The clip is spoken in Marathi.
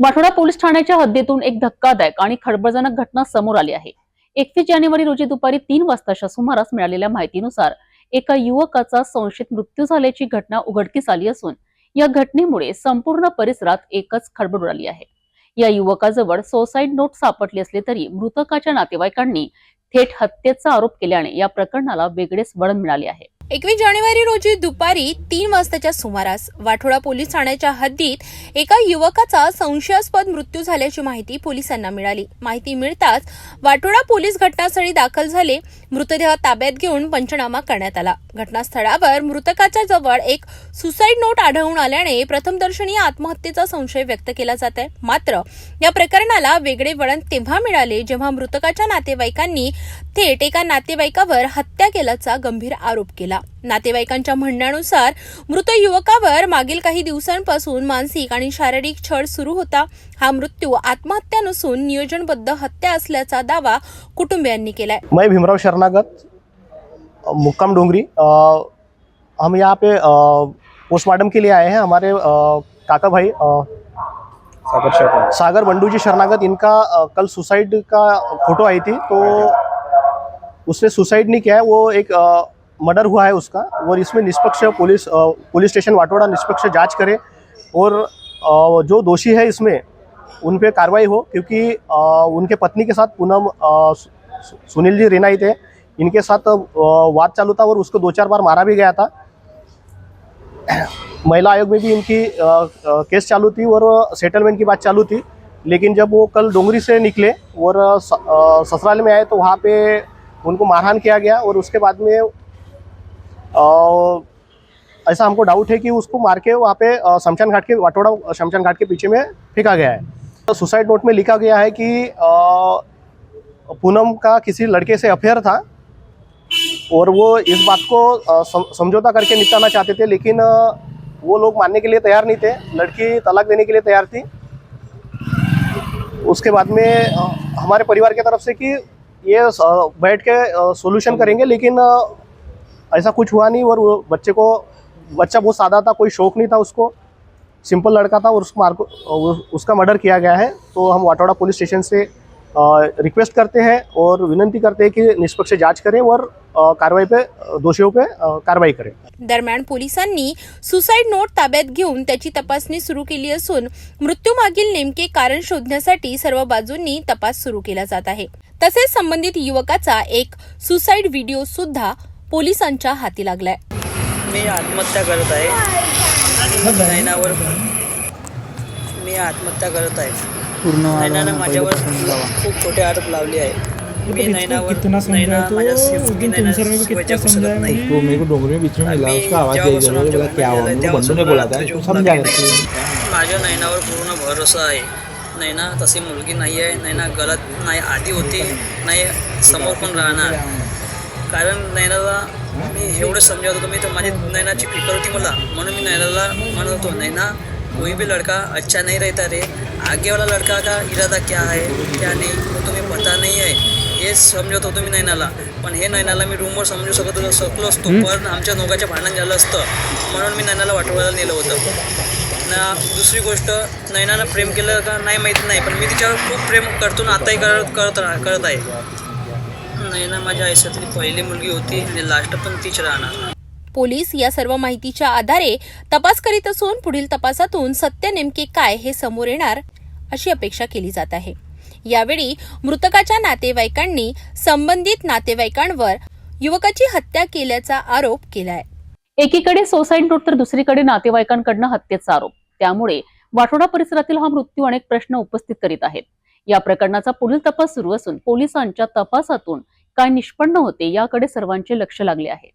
माठोडा पोलीस ठाण्याच्या हद्दीतून एक धक्कादायक आणि खळबळजनक घटना समोर आली आहे. एकतीस जानेवारी रोजी दुपारी तीन वाजताच्या सुमारास मिळालेल्या माहितीनुसार एका युवकाचा संशयित मृत्यू झाल्याची घटना उघडकीस आली असून या घटनेमुळे संपूर्ण परिसरात एकच खळबळ उडाली आहे. या युवकाजवळ सोसाईड नोट सापडली असली तरी मृतकाच्या नातेवाईकांनी थेट हत्येचा आरोप केल्याने या प्रकरणाला वेगळेच वळण मिळाले आहे. एकवीस जानेवारी रोजी दुपारी तीन वाजताच्या सुमारास वाठोडा पोलीस ठाण्याच्या हद्दीत एका युवकाचा संशयास्पद मृत्यू झाल्याची माहिती पोलिसांना मिळाली. माहिती मिळताच वाठोडा पोलीस घटनास्थळी दाखल झाले. मृतदेह ताब्यात घेऊन पंचनामा करण्यात आला. घटनास्थळावर मृतकाच्या जवळ एक सुसाईड नोट आढळून आल्याने प्रथमदर्शनी आत्महत्येचा संशय व्यक्त केला जात आहे. मात्र या प्रकरणाला वेगळे वळण तेव्हा मिळाले जेव्हा मृतकाच्या नातेवाईकांनी थेट एका नातेवाईकावर हत्या केल्याचा गंभीर आरोप केला. नातेवाईकांच्या म्हणण्यानुसार मृत युवकावर मागील काही दिवसांपासून मानसिक आणि शारीरिक छळ सुरू होता. हा मृत्यू आत्महत्या नसून नियोजनबद्ध हत्या असल्याचा दावा कुटुंबियांनी केलाय. मैं भीमराव शरणागत मुक्काम डोंगरी. हम यहाँ पे पोस्टमार्टम के लिए आए हैं हमारे काका भाई सागर शर्मा। सागर बंडू जी शरणागत इनका कल सुसाइड का फोटो आई थी तो उसने सुसाइड नहीं किया है वो एक मर्डर हुआ है उसका और इसमें निष्पक्ष पुलिस पुलिस स्टेशन वाटोड़ा निष्पक्ष जाँच करे और जो दोषी है इसमें उन पर कार्रवाई हो क्योंकि उनके पत्नी के साथ पूनम सुनील जी रेनाई थे। इनके साथ वाद चालू था और उसको दो चार बार मारा भी गया था। महिला आयोग में भी इनकी केस चालू थी और सेटलमेंट की बात चालू थी। लेकिन जब वो कल डोंगरी से निकले और ससुराल में आए तो वहाँ पे उनको मारहान किया गया और उसके बाद में ऐसा हमको डाउट है कि उसको मार के वहाँ पे शमशान घाट के, वाटोड़ा शमशान घाट के पीछे में फेंका गया है। तो सुसाइड नोट में लिखा गया है कि पूनम का किसी लड़के से अफेयर था और वो इस बात को समझौता करके निपटाना चाहते थे, लेकिन वो लोग मानने के लिए तैयार नहीं थे। लड़की तलाक देने के लिए तैयार थी। उसके बाद में हमारे परिवार की तरफ़ से कि ये बैठ के सोल्यूशन करेंगे, लेकिन ऐसा कुछ हुआ नहीं और वो बच्चे को बच्चा बहुत सादा था कोई शौक नहीं था उसको। सिंपल लड़का था और उसको मार को उसका मर्डर किया गया है। तो हम वाटोड़ा पुलिस स्टेशन से रिक्वेस्ट करते हैं और विनंती करते हैं कि निष्पक्ष जांच करें और कारवाई पे दोषियों पे कारवाई करें। दरम्यान पोलिसांनी सुसाईड नोट ताब्यात घेऊन त्याची तपासणी सुरू केली असून मृत्यूमागील नेमके कारण शोधण्यासाठी सर्व बाजूंनी तपास सुरू केला जात आहे. तसेच संबंधित युवकाचा एक सुसाईड व्हिडिओ सुद्धा पोलिसांच्या हाती लागलाय. मी आत्महत्या करत आहे. नैनावर मी आत्महत्या करत आहे. पूर्ण नैनानं माझ्यावर. खूप खोटे आरोप लावले आहे मी नैनावर नैना माझ्या नैना नाही. नाही. माझ्या नैनावर पूर्ण भरोसा आहे. नैना तशी मुलगी नाही आहे. नैना गलत नाही आधी होती. नाही समोर पण राहणार? कारण नैनाला मी एवढं समजावत होतो मी तर माझी नैनाची फिकर होती मला. म्हणून मी नैनाला म्हणत होतो नैना कोई भी लड़का अच्छा नहीं रहता रे. आगे वाला लड़का का इरादा क्या है क्या नहीं? वो तुम्हें पता नहीं है हे समजत होतो मी नैनाला पण हे नैनाला मी रूमवर समजू शकत होतो शकलो असतो. पण आमच्या दोघांच्या भांडण झालं असतं. म्हणून मी नैनाला वाटवायला नेलं होतं. ना दुसरी गोष्ट नैनानं प्रेम केलं का नाही माहीत नाही. पण मी तिच्यावर खूप प्रेम करतो ना आताही करत करत करत आहे. नैना माझ्या आयुष्यातली पहिली मुलगी होती आणि लास्ट पण तीच राहणार. पोलीस या सर्व माहितीच्या आधारे तपास करीत असून पुढील तपासातून सत्य नेमके काय हे समोर येणार अशी अपेक्षा केली जात आहे. यावेळी मृतकाच्या नातेवाईकांनी संबंधित नातेवाईकांवर युवकाची हत्या केल्याचा आरोप केलाय. एकीकडे सोसाईड नोट तर दुसरीकडे नातेवाईकांकडनं हत्येचा आरोप. त्यामुळे वाठोडा परिसरातील हा मृत्यू अनेक प्रश्न उपस्थित करीत आहेत. या प्रकरणाचा पुढील तपास सुरू असून पोलिसांच्या तपासातून काय निष्पन्न होते याकडे सर्वांचे लक्ष लागले आहे.